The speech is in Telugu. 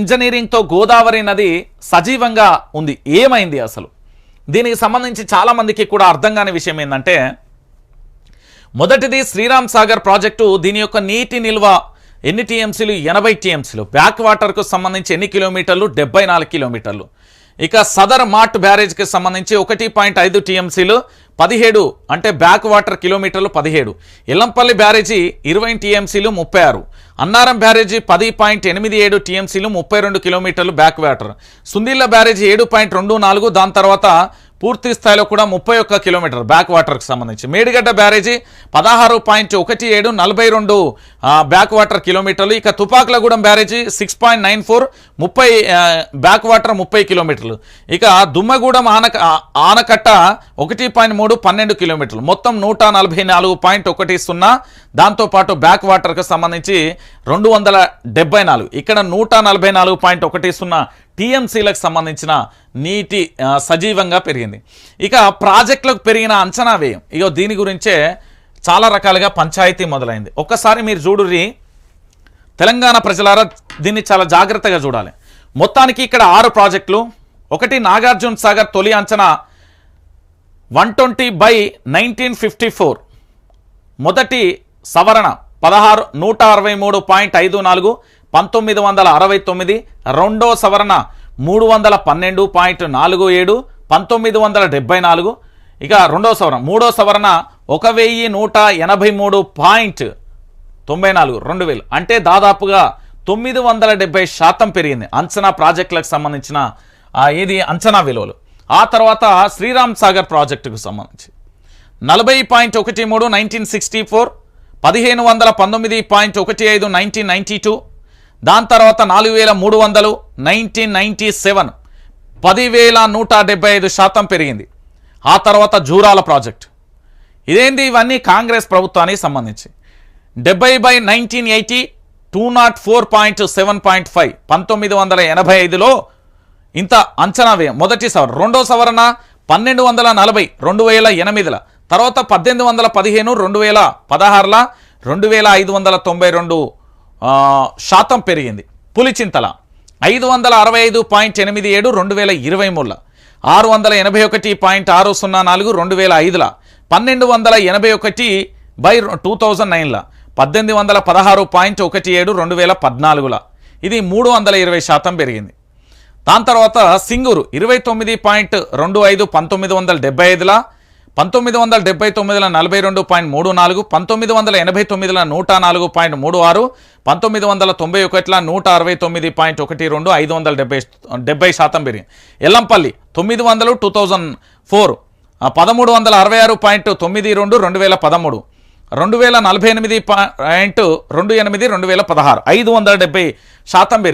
ఇంజనీరింగ్తో గోదావరి నది సజీవంగా ఉంది. ఏమైంది అసలు? దీనికి సంబంధించి చాలామందికి కూడా అర్థం కాని విషయం ఏంటంటే మొదటిది శ్రీరామ్ సాగర్ ప్రాజెక్టు. దీని యొక్క నీటి నిల్వ ఎన్ని టీఎంసీలు? ఎనభై టీఎంసీలు. బ్యాక్ వాటర్కు సంబంధించి ఎన్ని కిలోమీటర్లు? డెబ్బై నాలుగు కిలోమీటర్లు. ఇక సదర్ మార్ట్ బ్యారేజ్కి సంబంధించి ఒకటి పాయింట్ ఐదు టీఎంసీలు పదిహేడు అంటే బ్యాక్ వాటర్ కిలోమీటర్లు పదిహేడు. ఇల్లంపల్లి బ్యారేజీ ఇరవై టీఎంసీలు ముప్పై ఆరు. అన్నారం బ్యారేజీ పది పాయింట్ ఎనిమిది ఏడు టీఎంసీలు ముప్పై రెండు కిలోమీటర్లు బ్యాక్ వాటర్. సుందిల్ల బ్యారేజీ ఏడు పాయింట్ రెండు నాలుగు దాని తర్వాత పూర్తి స్థాయిలో కూడా ముప్పై ఒక్క కిలోమీటర్ బ్యాక్ వాటర్కి సంబంధించి. మేడిగడ్డ బ్యారేజీ పదహారు పాయింట్ ఒకటి ఏడు నలభై రెండు బ్యాక్ వాటర్ కిలోమీటర్లు. ఇక Tupakulagudem barrage six point nine four ముప్పై బ్యాక్ వాటర్ ముప్పై కిలోమీటర్లు. ఇక దుమ్మగూడెం ఆనక ఆనకట్ట ఒకటి పాయింట్ మూడు పన్నెండు కిలోమీటర్లు. మొత్తం నూట నలభై నాలుగు పాయింట్ ఒకటి సున్నా. దాంతోపాటు బ్యాక్ వాటర్కి సంబంధించి రెండు వందల డెబ్బై నాలుగు. ఇక్కడ నూట నలభై నాలుగు పాయింట్ ఒకటి సున్నా టీఎంసీలకు సంబంధించిన నీటి సజీవంగా పెరిగింది. ఇక ప్రాజెక్టులకు పెరిగిన అంచనా వ్యయం. ఇక దీని గురించే చాలా రకాలుగా పంచాయతీ మొదలైంది. ఒక్కసారి మీరు చూడుర్రి తెలంగాణ ప్రజలారా దీన్ని చాలా జాగ్రత్తగా చూడాలి. మొత్తానికి ఇక్కడ ఆరు ప్రాజెక్టులు. ఒకటి నాగార్జున సాగర్ తొలి అంచనా one twenty by nineteen fifty four. మొదటి సవరణ పదహారు నూట అరవై మూడు పాయింట్ ఐదు నాలుగు పంతొమ్మిది వందల అరవై తొమ్మిది. రెండో సవరణ మూడు వందల పన్నెండు పాయింట్ నాలుగు ఏడు పంతొమ్మిది వందల డెబ్బై నాలుగు. ఇక రెండో సవరణ మూడో సవరణ ఒక వెయ్యి నూట ఎనభై మూడు పాయింట్ తొంభై నాలుగు రెండు వేలు. అంటే దాదాపుగా తొమ్మిది వందల డెబ్బై శాతం పెరిగింది అంచనా ప్రాజెక్టులకు సంబంధించిన ఇది ఏది అంచనా విలువలు. ఆ తర్వాత శ్రీరామ్ సాగర్ ప్రాజెక్టుకు సంబంధించి. నలభై పాయింట్ ఒకటి మూడు నైన్టీన్ సిక్స్టీ ఫోర్ పదిహేను వందల పంతొమ్మిది పాయింట్ ఒకటి ఐదు నైన్టీన్ నైంటీ టూ. దాని తర్వాత నాలుగు వేల మూడు వందలు నైన్టీన్ నైంటీ సెవెన్. పదివేల నూట డెబ్బై ఐదు శాతం పెరిగింది. ఆ తర్వాత జూరాల ప్రాజెక్ట్. ఇదేంది? ఇవన్నీ కాంగ్రెస్ ప్రభుత్వానికి సంబంధించి. డెబ్బై by nineteen eighty two naught four point seven point five. పంతొమ్మిది వందల ఎనభై ఐదులో ఇంత అంచనా వ్యయం. మొదటి సవరణ. రెండో సవరణ పన్నెండు వందల నలభై రెండు వేల ఎనిమిదిల. తర్వాత పద్దెనిమిది వందల పదిహేను రెండు వేల పదహారుల రెండు వేల ఐదు వందల తొంభై రెండు శాతం పెరిగింది. పులిచింతల. ఐదు వందల అరవై ఐదు పాయింట్ ఎనిమిది ఏడు రెండు వేల ఇరవై మూడుల. ఆరు వందల ఎనభై ఒకటి పాయింట్ ఆరు సున్నా నాలుగు రెండు వేల ఐదుల. పన్నెండు వందల ఎనభై ఒకటి బై టూ థౌజండ్ నైన్ల. పద్దెనిమిది వందల పదహారు పాయింట్ ఒకటి ఏడు రెండు వేల పద్నాలుగుల. ఇది మూడు వందల ఇరవై శాతం పెరిగింది. దాని తర్వాత సింగూరు ఇరవై తొమ్మిది పాయింట్ రెండు ఐదు పంతొమ్మిది వందల డెబ్బై ఐదుల. పంతొమ్మిది వందల డెబ్బై తొమ్మిదిల నలభై రెండు పాయింట్ మూడు నాలుగు పంతొమ్మిది వందల ఎనభై తొమ్మిదిల నూట నాలుగు పాయింట్ మూడు ఆరు పంతొమ్మిది వందల తొంభై ఒకటిల నూట అరవై తొమ్మిది పాయింట్ ఒకటి రెండు ఐదు వందల డెబ్బై డెబ్బై శాతం పెరిగింది. ఎల్లంపల్లి తొమ్మిది వందలు టూ థౌజండ్ ఫోర్ పదమూడు వందల అరవై ఆరు పాయింట్ తొమ్మిది రెండు రెండు వేల పదమూడు రెండు వేల నలభై ఎనిమిది పాయింట్ రెండు ఎనిమిది రెండు వేల పదహారు ఐదు వందల డెబ్బై శాతం పెరిగింది.